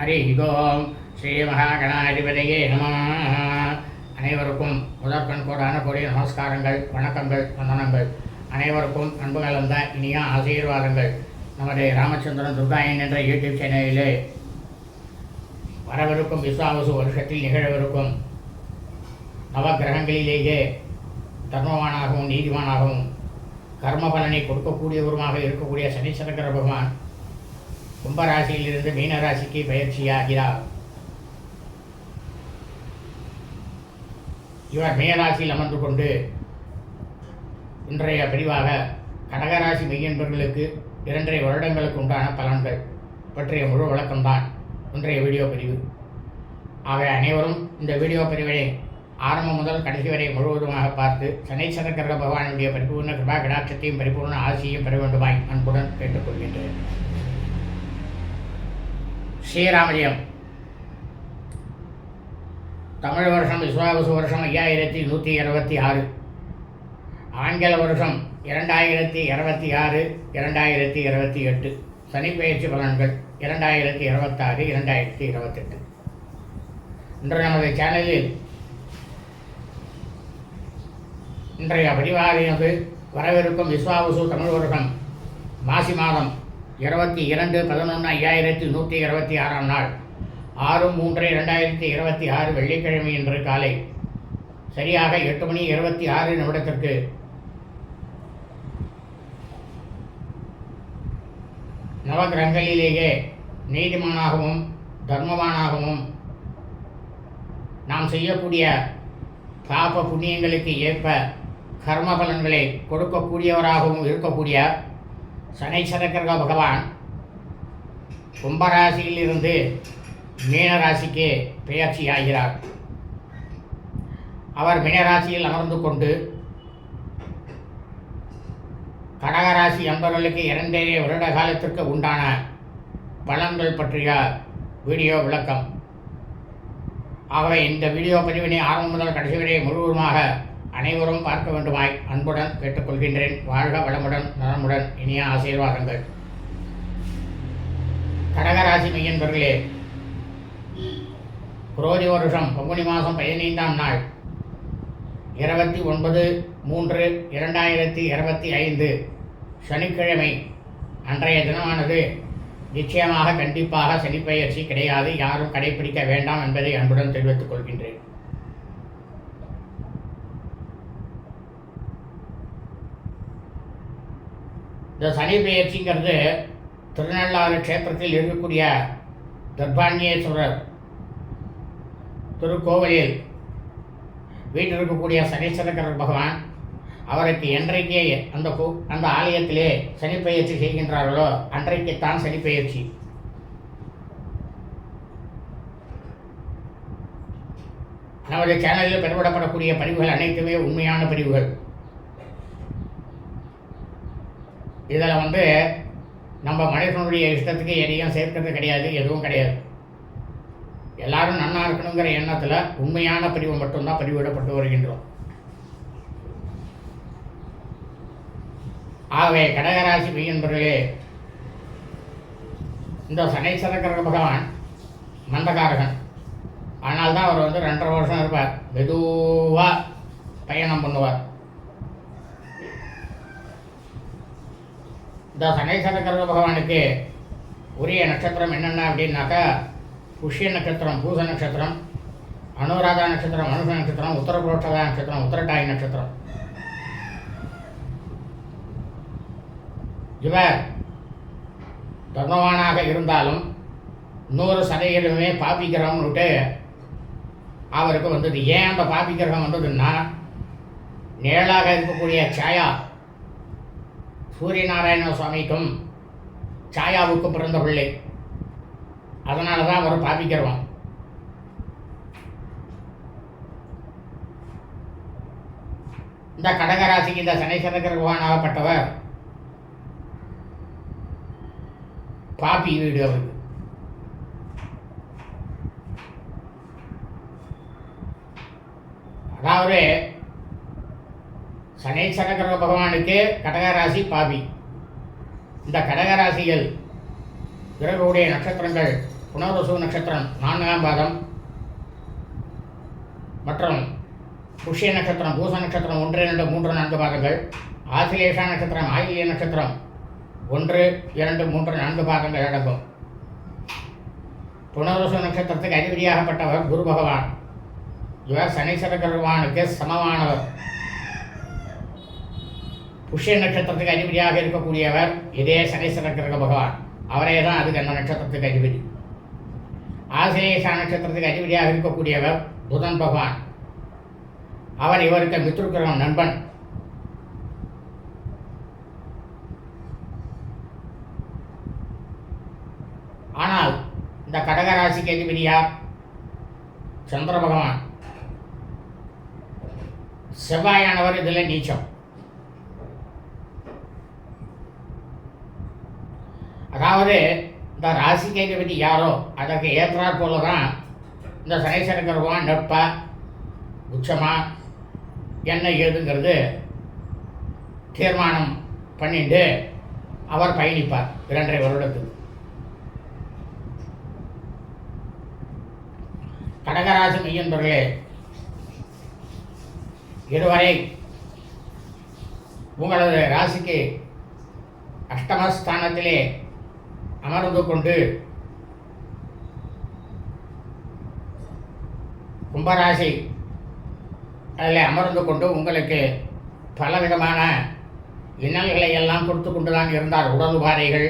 ஹரி ஓம் ஸ்ரீ மகாகணாதிபதியே நம அனைவருக்கும் முதற்கண் கோடான கொடிய நமஸ்காரங்கள் வணக்கங்கள் வந்தனங்கள். அனைவருக்கும் அன்பு கலந்த இனிய ஆசீர்வாதங்கள். நமது ராமச்சந்திரன் துர்காயன் என்ற யூடியூப் சேனலிலே வரவிருக்கும் விஸ்வாவசு வருஷத்தில் நிகழவிருக்கும் நவகிரகங்களிலேயே தர்மவானாகவும் நீதிவானாகவும் கர்ம பலனை கொடுக்கக்கூடியவருமாக இருக்கக்கூடிய சனீஸ்வரகர பகவான் கும்பராசியிலிருந்து மீனராசிக்கு பயிற்சியாகிறார். இவர் மீனராசியில் அமர்ந்து கொண்டு இன்றைய பிரிவாக கடகராசி மெய்யன்பர்களுக்கு இரண்டரை வருடங்களுக்கு உண்டான பலன்கள் பற்றிய முழு விளக்கம்தான் இன்றைய வீடியோ பிரிவு ஆக அனைவரும் இந்த வீடியோ பிரிவினை ஆரம்பம் முதல் கடைசி வரை முழுவதுமாக பார்த்து சனீஸ்வர கிரக பகவானுடைய பரிபூர்ண கிருபா கடாட்சத்தையும் பரிபூர்ண ஆசியையும் பெற வேண்டுமாய் அன்புடன் கேட்டுக்கொள்கின்றேன். ஸ்ரீராமஜயம். தமிழ் வருஷம் விஸ்வாபசு வருஷம் ஐயாயிரத்தி நூற்றி இருபத்தி ஆறு. ஆங்கில வருஷம் இரண்டாயிரத்தி இருபத்தி ஆறு இரண்டாயிரத்தி இருபத்தி எட்டு. சனிப்பெயர்ச்சி பலன்கள் இரண்டாயிரத்தி இருபத்தாறு இரண்டாயிரத்தி இருபத்தெட்டு இன்று நமது சேனலில் இன்றைய பதிவாரினது வரவிருக்கும் விஸ்வாபசு தமிழ் வருஷம் மாசி மாதம் இருபத்தி இரண்டு பதினொன்று ஐயாயிரத்தி நூற்றி இருபத்தி ஆறாம் நாள். ஆறு மூன்று இரண்டாயிரத்தி இருபத்தி ஆறு வெள்ளிக்கிழமை இன்று காலை. சரியாக எட்டு மணி இருபத்தி ஆறு நிமிடத்திற்கு. நவகிரகங்களிலேயே நீதிமானாகவும் தர்மவானாகவும் நாம் செய்யக்கூடிய பாப புண்ணியங்களுக்கு ஏற்ப கர்ம பலன்களை கொடுக்கக்கூடியவராகவும் இருக்கக்கூடிய சனைச்சரக்கர பகவான் கும்பராசியிலிருந்து மீனராசிக்கு பெயர்ச்சி ஆகிறார் அவர் மீனராசியில் அமர்ந்து கொண்டு கடகராசி என்பவர்களுக்கு இரண்டே வருட காலத்திற்கு உண்டான பலன்கள் பற்றிய வீடியோ விளக்கம். ஆகவே இந்த வீடியோ பதிவினை ஆரம்பம் முதல் கடைசி வரை முழுவதுமாக அனைவரும் பார்க்க வேண்டுமாய் அன்புடன் கேட்டுக்கொள்கின்றேன். வாழ்க வளமுடன் நலமுடன் இனிய ஆசீர்வாதங்கள். கடகராசி மையன்பர்களே குரோதி வருஷம் பங்குனி மாதம் பதினைந்தாம் நாள் இருபத்தி ஒன்பது மூன்று இரண்டாயிரத்தி இருபத்தி ஐந்து சனிக்கிழமை. அன்றைய தினமானது நிச்சயமாக கண்டிப்பாக சனிப்பயிற்சி கிடையாது. யாரும் கடைபிடிக்க வேண்டாம் என்பதை அன்புடன் தெரிவித்துக் கொள்கின்றேன். இந்த சனி பெயர்ச்சிங்கிறது திருநள்ளாறு க்ஷேத்திரத்தில் இருக்கக்கூடிய தர்பாண்டியேஸ்வரர் திருக்கோவிலில் வீட்டில் இருக்கக்கூடிய சனீஸ்வரக்கரர் பகவான் அவருக்கு என்றைக்கே அந்த கோ அந்த ஆலயத்திலே சனிப்பெயர்ச்சி செய்கின்றார்களோ அன்றைக்குத்தான் சனிப்பெயர்ச்சி நமது சேனலில் பெறப்படப்படக்கூடிய பதிவுகள் அனைத்துமே உண்மையான பதிவுகள். இதில் வந்து நம்ம மனுஷனுடைய இஷ்டத்துக்கு எதையும் சேர்க்கிறது கிடையாது எதுவும் கிடையாது. எல்லாரும் நன்னா இருக்கணுங்கிற எண்ணத்தில் உண்மையான பிரிவு மட்டும்தான் பதிவிடப்பட்டு வருகின்றோம். ஆகவே கடகராசி மெய்யன்பர்களே இந்த சனீஸ்வரக்கர பகவான் மந்தகாரகன். ஆனால் தான் அவர் வந்து ரெண்டரை வருஷம் இருப்பார். மெதுவாக பயணம் பண்ணுவார். இந்த சனீஸ்வரக்கர பகவானுக்கு உரிய நட்சத்திரம் என்னென்ன அப்படின்னாக்கா புஷ்ய நட்சத்திரம் பூச நட்சத்திரம் அனுராதா நட்சத்திரம் அனுஷ நட்சத்திரம் உத்தரபுரோஷதா நட்சத்திரம் உத்தரட்டாய் நட்சத்திரம். இவர் தர்மவானாக இருந்தாலும் நூறு சதவீதமே பாபி கிரகம்னுட்டு அவருக்கு வந்தது. ஏன் அந்த பாபி கிரகம் வந்ததுன்னா நிழலாக இருக்கக்கூடிய சாயா சூரியநாராயண சுவாமிக்கும் சாயாவுக்கும் பிறந்த பிள்ளை. அதனால தான் அவர் பாபிக்கிறோம் இந்த கடகராசிக்கு இந்த சனீஸ்வர கிரகவானாகப்பட்டவர் பாப்பி வீடு அவருக்கு. அதாவது சனீஸ்வர கிரக பகவானுக்கு கடகராசி பாபி இந்த கடகராசியில் பிறகுடைய நட்சத்திரங்கள் புனர்வசு நட்சத்திரம் நான்காம் பாதம் மற்றும் புஷ்ய நட்சத்திரம் பூச நட்சத்திரம் ஒன்று இரண்டு மூன்று நான்கு பாதங்கள் ஆசிலேஷா நட்சத்திரம் ஆயிலிய நட்சத்திரம் ஒன்று இரண்டு மூன்று நான்கு பாதங்கள் அடங்கும். புனர்வசு நட்சத்திரத்துக்கு அதிபதியாகப்பட்டவர் குரு பகவான். இவர் சனீஸ்வர பகவானுக்கு சமமானவர். புஷ்ய நட்சத்திரத்துக்கு அதிபதியாக இருக்கக்கூடியவர் இதே சனீஸ்வர கிரக பகவான். அவரே தான் அதுக்கு அந்த நட்சத்திரத்துக்கு அதிபதி. ஆசிலேஷா நட்சத்திரத்துக்கு அதிபதியாக இருக்கக்கூடியவர் புதன் பகவான். அவர் இவருக்கு மித்ருக்கிரகம் நண்பன். ஆனால் இந்த கடகராசிக்கு அதிபதியார் சந்திர பகவான். செவ்வாயானவர் இதில் நீச்சம். அதாவது இந்த ராசிக்கு அதிபதி யாரோ அதற்கு ஏற்றாற் போல தான் இந்த சனீஸ்வர கருவான் நட்பா உச்சமா என்ன ஏதுங்கிறது தீர்மானம் பண்ணிட்டு அவர் பயணிப்பார் இரண்டரை வருடத்துக்கு. கடகராசி மையன்பர்களே இதுவரை உங்களது ராசிக்கு அஷ்டமஸ்தானத்திலே அமர்ந்து கொண்டு கும்பராசி அதில் அமர்ந்து கொண்டு உங்களுக்கு பலவிதமான இன்னல்களை எல்லாம் கொடுத்து கொண்டு தான் இருந்தார். உடல் உபாதைகள்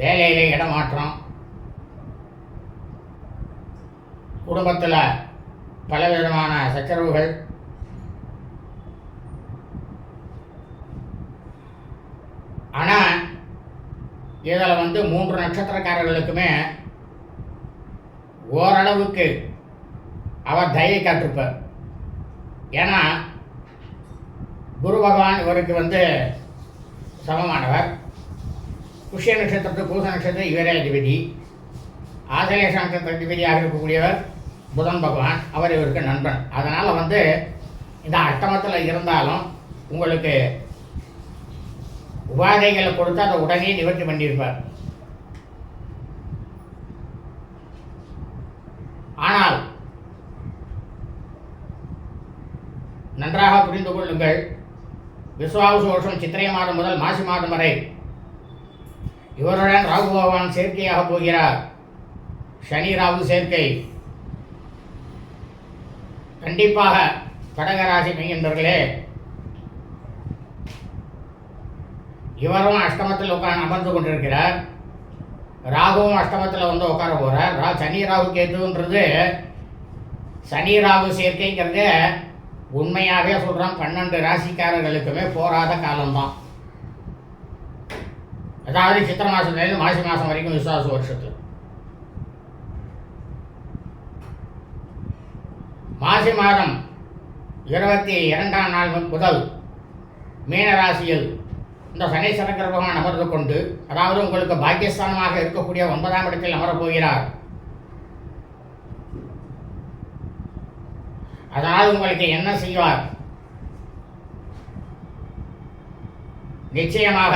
வேலையிலே இடமாற்றம் குடும்பத்தில் பலவிதமான சச்சரவுகள் ஆனால் இதில் வந்து மூன்று நட்சத்திரக்காரர்களுக்குமே ஓரளவுக்கு அவர் தயை காட்டிருப்பார். ஏன்னா குரு பகவான் இவருக்கு வந்து சமமானவர். புஷ்ய நட்சத்திரத்து பூச நட்சத்திரம் இவரே அதிபதி. ஆசலேஷ நட்சத்திர அதிபதியாக இருக்கக்கூடியவர் புதன் பகவான். அவர் இவருக்கு நண்பன். அதனால் வந்து இந்த அஷ்டமத்தில் இருந்தாலும் உங்களுக்கு உபாதைகளை கொடுத்து அதை உடனே நிவர்த்தி பண்ணியிருப்பார். ஆனால் நன்றாக புரிந்து கொள்ளுங்கள் விஸ்வாவசு வருஷம் சித்திரை மாதம் முதல் மாசி மாதம் வரை இவருடன் ராகு பகவான் சேர்க்கையாக போகிறார். சனி ராகு சேர்க்கை. கண்டிப்பாக கடகராசி மையன்பர்களே இவரும் அஷ்டமத்தில் உட்கார் அமர்ந்து கொண்டிருக்கிறார். ராகுவும் அஷ்டமத்தில் வந்து உட்கார போகிறார் ரா சனி ராகு கேதுன்றது சனி ராகு சேர்க்கைங்கிறது உண்மையாகவே சொல்கிறோம் பன்னெண்டு ராசிக்காரர்களுக்குமே போராத காலம்தான். அதாவது சித்திர மாதத்துலேருந்து மாசி மாதம் வரைக்கும் விசுவாச வருஷத்தில். மாசி மாதம் இருபத்தி இரண்டாம் நாள் முதல் மீனராசியில் இந்த சனீஸ்வர பகவான் அமர்ந்து கொண்டு அதாவது உங்களுக்கு பாக்கியஸ்தானமாக இருக்கக்கூடிய ஒன்பதாம் இடத்தில் அமரப் போகிறார் அதனால் உங்களுக்கு என்ன செய்வார்? நிச்சயமாக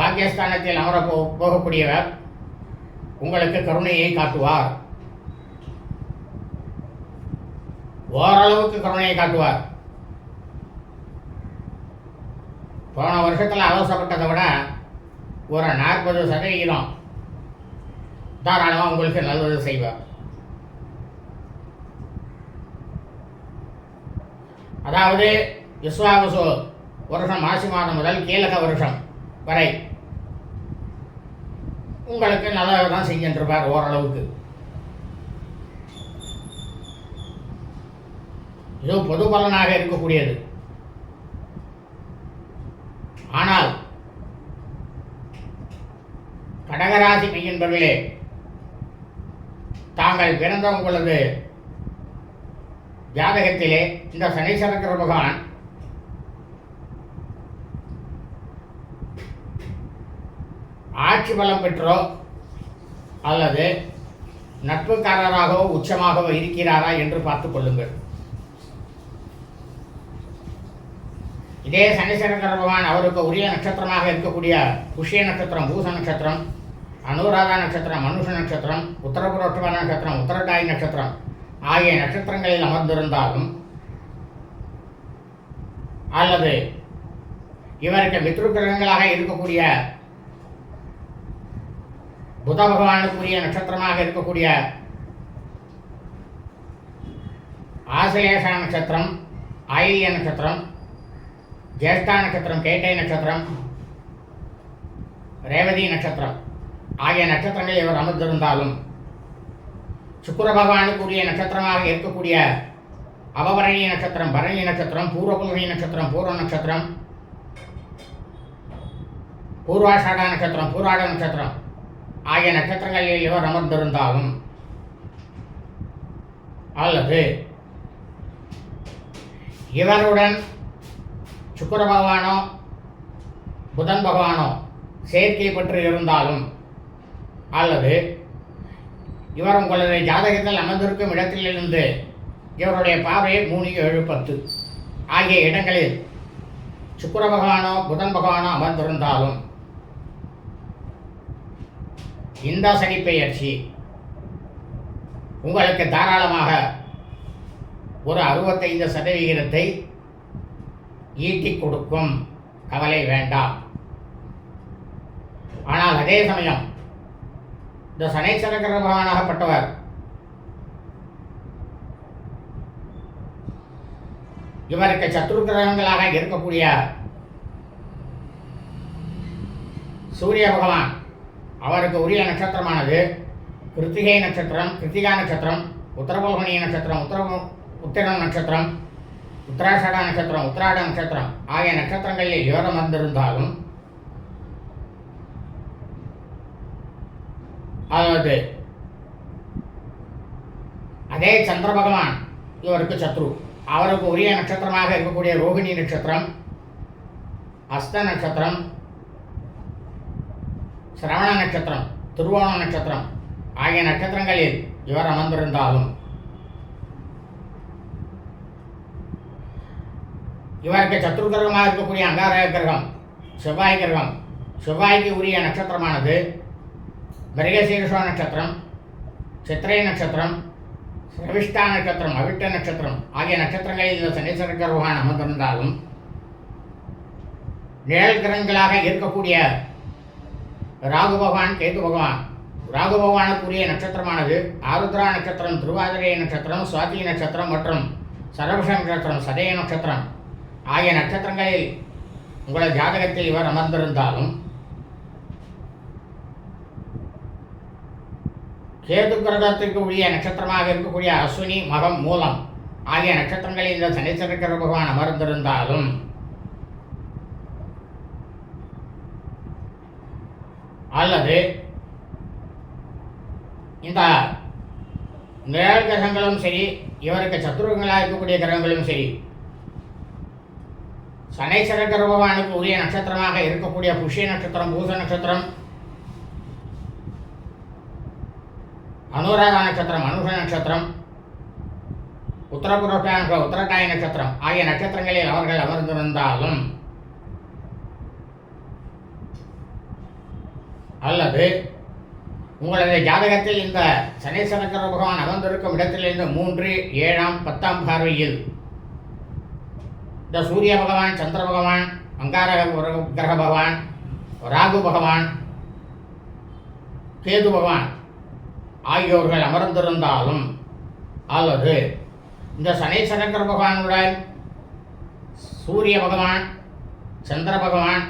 பாக்கியஸ்தானத்தில் அமர போ போகக்கூடியவர் உங்களுக்கு கருணையை காட்டுவார். ஓரளவுக்கு கருணையை காட்டுவார். போன வருஷத்தில் அவசரப்பட்டதை விட ஒரு நாற்பது சதவிகிதம் தாராளமாக உங்களுக்கு நல்லது செய்வார் அதாவது விஸ்வாவசு வருஷம் மாசி மாதம் முதல் கீழக வருஷம் வரை உங்களுக்கு நல்லது தான் செஞ்சுருப்பார் ஓரளவுக்கு. இது பொது பலனாக இருக்கக்கூடியது. ஆனால் கடகராசி மெய்யன்பர்களே தாங்கள் பிறந்த உங்களது ஜாதகத்திலே இந்த சனீஸ்வரக்கிற பகவான் ஆட்சி பலம் பெற்றோ அல்லது நட்புக்காரராகவோ உச்சமாகவோ இருக்கிறாரா என்று பார்த்துக் கொள்ளுங்கள். இதே சனீஸ்வரக்கிற பகவான் அவருக்கு உரிய நட்சத்திரமாக இருக்கக்கூடிய புஷ்ய நட்சத்திரம் பூச நட்சத்திரம் அனுராதா நட்சத்திரம் மனுஷ நட்சத்திரம் உத்தரபுரோட்டம நட்சத்திரம் உத்தரடாய் நட்சத்திரம் ஆகிய நட்சத்திரங்களில் அமர்ந்திருந்தாலும் அல்லது இவருக்கு மித்ருகிரகங்களாக இருக்கக்கூடிய புத பகவானுக்குரிய நட்சத்திரமாக இருக்கக்கூடிய ஆசிலேஷ நட்சத்திரம் ஆயில்ய நட்சத்திரம் ஜேஷ்டா நட்சத்திரம் கேட்டை நட்சத்திரம் ரேவதி நட்சத்திரம். ஆகிய நட்சத்திரங்கள் இவர் அமர்ந்திருந்தாலும் சுக்கர பகவானுக்குரிய நட்சத்திரமாக இருக்கக்கூடிய அபபரணி நட்சத்திரம் பரணி நட்சத்திரம் பூர்வபுல்கி நட்சத்திரம் பூர்வ நட்சத்திரம் பூர்வாஷாடா நட்சத்திரம் பூராட நட்சத்திரம் ஆகிய நட்சத்திரங்களில் இவர் அமர்ந்திருந்தாலும் அல்லது இவருடன் சுக்கர பகவானோ புதன் பகவானோ சேர்க்கை பெற்று இருந்தாலும் அல்லது இவர் உங்களது ஜாதகத்தில் அமர்ந்திருக்கும் இடத்திலிருந்து இவருடைய பார்வை மூணு ஏழு பத்து ஆகிய இடங்களில் சுக்கர பகவானோ புதன் பகவானோ அமர்ந்திருந்தாலும் இந்த சனிப்பெயர்ச்சி உங்களுக்கு தாராளமாக ஒரு அறுபத்தைந்து சதவிகிதத்தை ஈட்டி கொடுக்கும் கவலை வேண்டாம். ஆனால் அதே சமயம் இந்த சனேஸ்வர கிரகமானாகப்பட்டவர் இவருக்கு சத்ரு கிரகங்களாக இருக்கக்கூடிய சூரிய பகவான் அவருக்கு உரிய நட்சத்திரமானது கிருத்திகை நட்சத்திரம் கிருத்திகா நட்சத்திரம் உத்தரபோகணி நட்சத்திரம் உத்தர உத்திரம் நட்சத்திரம் உத்தராஷாட நட்சத்திரம் உத்திராட நட்சத்திரம். ஆகிய நட்சத்திரங்களில் யோகம் வந்திருந்தாலும் அதாவது அதே சந்திர பகவான் இவருக்கு சத்ரு. அவருக்கு உரிய நட்சத்திரமாக இருக்கக்கூடிய ரோகிணி நட்சத்திரம் அஸ்த நட்சத்திரம் சிரவண நட்சத்திரம் திருவோண நட்சத்திரம் ஆகிய நட்சத்திரங்களில் இவர் அமர்ந்திருந்தாலும் இவருக்கு சத்ரு கிரகமாக இருக்கக்கூடிய அங்காரக கிரகம் செவ்வாய் கிரகம். செவ்வாய்க்கு உரிய நட்சத்திரமானது. மிருகசீரிஷோ நட்சத்திரம் சித்திரை நட்சத்திரம் சிரவிஷ்டா நட்சத்திரம் அவிட்ட நட்சத்திரம் ஆகிய நட்சத்திரங்களில் இந்த சனீஸ்வர கிரகமான அமர்ந்திருந்தாலும் நிழல் கிரகங்களாக இருக்கக்கூடிய ராகு பகவான் கேது பகவான் ராகு பகவானுக்குரிய நட்சத்திரமானது. ஆருத்ரா நட்சத்திரம் திருவாதிரை நட்சத்திரம் சுவாதி நட்சத்திரம் மற்றும் சரபுஷ நட்சத்திரம் சதய நட்சத்திரம். ஆகிய நட்சத்திரங்களில் உங்களது ஜாதகத்தில் இவர் அமர்ந்திருந்தாலும் கேது கிரகத்திற்கு உரிய நட்சத்திரமாக இருக்கக்கூடிய அஸ்வினி மகம் மூலம் ஆகிய நட்சத்திரங்களில் இந்த சனீஸ்வர பகவான் அமர்ந்திருந்தாலும் அல்லது இந்த நிழல் கிரகங்களும் சரி இவருக்கு சத்துருகங்களாக இருக்கக்கூடிய கிரகங்களும் சரி சனீஸ்வர பகவானுக்கு உரிய நட்சத்திரமாக இருக்கக்கூடிய புஷ்ய நட்சத்திரம் பூச நட்சத்திரம் அனுராதா நட்சத்திரம் அனுஷ நட்சத்திரம் உத்தரபுரோட்டாய உத்தரட்டாய நட்சத்திரம் ஆகிய நட்சத்திரங்களில் அவர்கள் அமர்ந்திருந்தாலும் அல்லது உங்களது ஜாதகத்தில் இந்த சனீஸ்வர பகவான் அமர்ந்திருக்கும் இடத்திலிருந்து மூன்று ஏழாம் பத்தாம் பார்வையில் இந்த சூரிய பகவான் சந்திர பகவான் அங்கார கிரக- பகவான் ராகு பகவான் கேது பகவான் ஆகியோர்கள் அமர்ந்திருந்தாலும் அல்லது இந்த சனீஸ்வரக்கர பகவானுடன் சூரிய பகவான் சந்திர பகவான்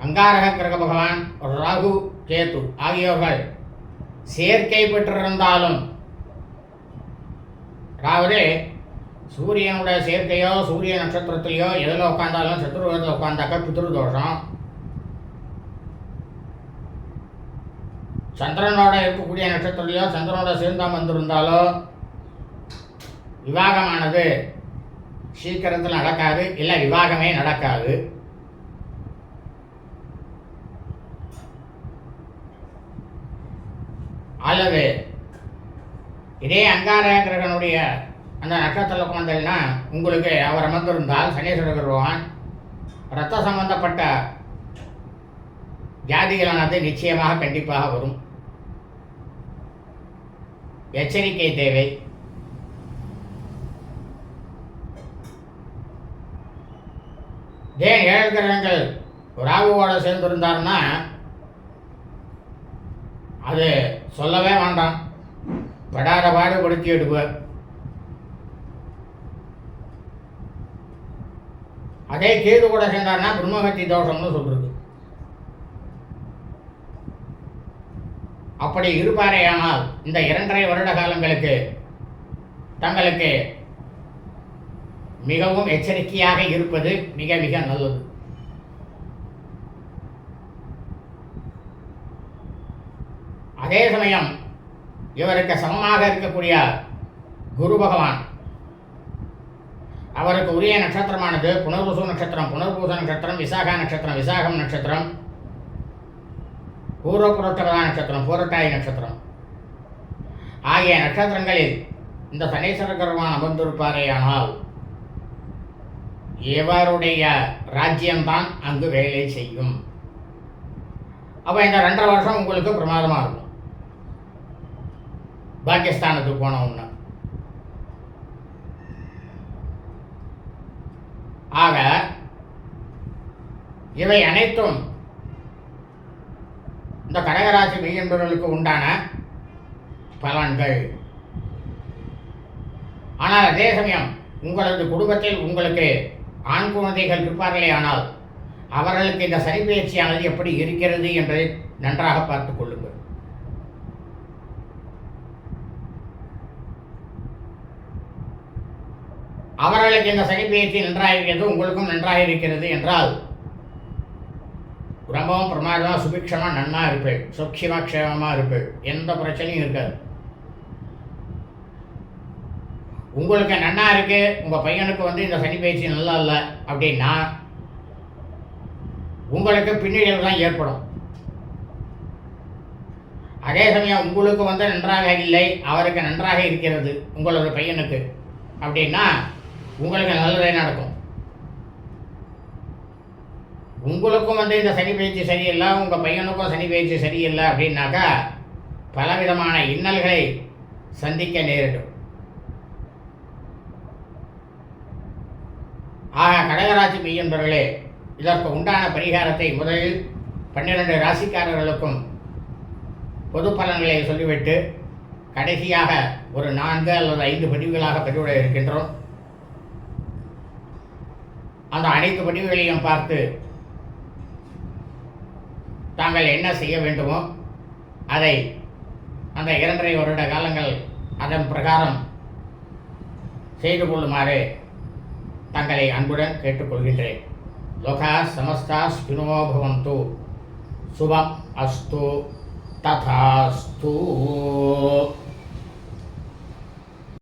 அங்காரக கிரக பகவான் ராகு கேது ஆகியோர்கள் சேர்க்கை பெற்றிருந்தாலும் அதாவது சூரியனுடைய சேர்க்கையோ சூரிய நட்சத்திரத்திலையோ எதில் உட்காந்தாலும் சத்துருவத்தில் உட்காந்தாக்கா பித்ரு தோஷம். சந்திரனோட இருக்கக்கூடிய நட்சத்திரத்திலையோ சந்திரனோட சேர்ந்தா வந்திருந்தாலோ விவாகமானது சீக்கிரத்தில் நடக்காது இல்லை விவாகமே நடக்காது. அல்லது இதே அங்கார கிரகனுடைய அந்த நட்சத்திரத்தில் குழந்தைன்னா உங்களுக்கு அவர் அமர்ந்திருந்தால் சனீஸ்வர பகவான் ரத்த சம்பந்தப்பட்ட ஜாதிகளானது நிச்சயமாக கண்டிப்பாக வரும். எச்சரிக்கை தேவை. ஏன் ஏழு கிரகங்கள் ராகுவோட சேர்ந்திருந்தார்னா அது சொல்லவே வேண்டாம். படாத பாடுபடுத்தி எடுப்பார் அதே கேது கூட சேர்ந்தார்னா பிரம்மகத்தி தோஷம்னு சொல்றது. அப்படி இருப்பாரேயானால் இந்த இரண்டரை வருட காலங்களுக்கு தங்களுக்கு மிகவும் எச்சரிக்கையாக இருப்பது மிக மிக நல்லது. அதே சமயம் இவருக்கு சமமாக இருக்கக்கூடிய குரு பகவான் அவருக்கு உரிய நட்சத்திரமானது புனர்வசு நட்சத்திரம் புனர்பூச நட்சத்திரம் விசாகா நட்சத்திரம் விசாகம் நட்சத்திரம் பூர்வபுரட்டதா நட்சத்திரம் பூரட்டாய் நட்சத்திரம். ஆகிய நட்சத்திரங்களில் இந்த சனீஸ்வர கருவான் அமர்ந்திருப்பாரேயானால் இவருடைய ராஜ்யம்தான் அங்கு வேலை செய்யும். அப்போ இந்த ரெண்டரை வருஷம் உங்களுக்கு பிரமாதமாக இருக்கும். பாகிஸ்தானுக்கு ஒன்று ஆக இவை அனைத்தும் இந்த கடகராசி மெய்யன்பர்களுக்கு உண்டான பலன்கள். ஆனால் அதே சமயம் உங்களது குடும்பத்தில் உங்களுக்கு ஆண் குழந்தைகள் இருப்பார்களே ஆனால் அவர்களுக்கு இந்த சரிபயிற்சியானது எப்படி இருக்கிறது என்பதை நன்றாக பார்த்துக் கொள்ளுங்கள். அவர்களுக்கு இந்த சனிப்பெயர்ச்சி நன்றாக இருக்கிறது உங்களுக்கும் நன்றாக இருக்கிறது என்றால் ரொம்பவும் பிரமாதமாக சுபிக்ஷமாக நன்னா இருப்பேள் சுக்ஷமாக க்ஷேமமாக இருப்பேன் எந்த பிரச்சனையும் இருக்காது. உங்களுக்கு நன்னா இருக்கு உங்கள் பையனுக்கு வந்து இந்த சனி பயிற்சி நல்லா இல்லை அப்படின்னா உங்களுக்கு பின்னடைவு தான் ஏற்படும். அதே சமயம் உங்களுக்கு வந்து நன்றாக இல்லை அவருக்கு நன்றாக இருக்கிறது உங்களது பையனுக்கு அப்படின்னா உங்களுக்கு நல்லதே நடக்கும். உங்களுக்கும் வந்து இந்த சனி பயிற்சி சரியில்லை உங்கள் பையனுக்கும் சனி பயிற்சி சரியில்லை அப்படின்னாக்கா பலவிதமான இன்னல்களை சந்திக்க நேரிடும். ஆக கடகராசி மெய்யன்பர்களே இதற்கு உண்டான பரிகாரத்தை முதலில் பன்னிரண்டு ராசிக்காரர்களுக்கும் பொது பலன்களை சொல்லிவிட்டு கடைசியாக ஒரு நான்கு அல்லது ஐந்து பதிவுகளாக பதிவிட இருக்கின்றோம். அந்த அனைத்து பதிவுகளையும் பார்த்து தாங்கள் என்ன செய்ய வேண்டுமோ அதை அந்த இரண்டரை வருட காலங்கள் அதன் பிரகாரம் செய்து கொள்ளுமாறு தங்களை அன்புடன் கேட்டுக்கொள்கின்றேன். லோகா சமஸ்தா ஸ்பினோ பவந்து. சுபம் அஸ்து ததாஸ்து.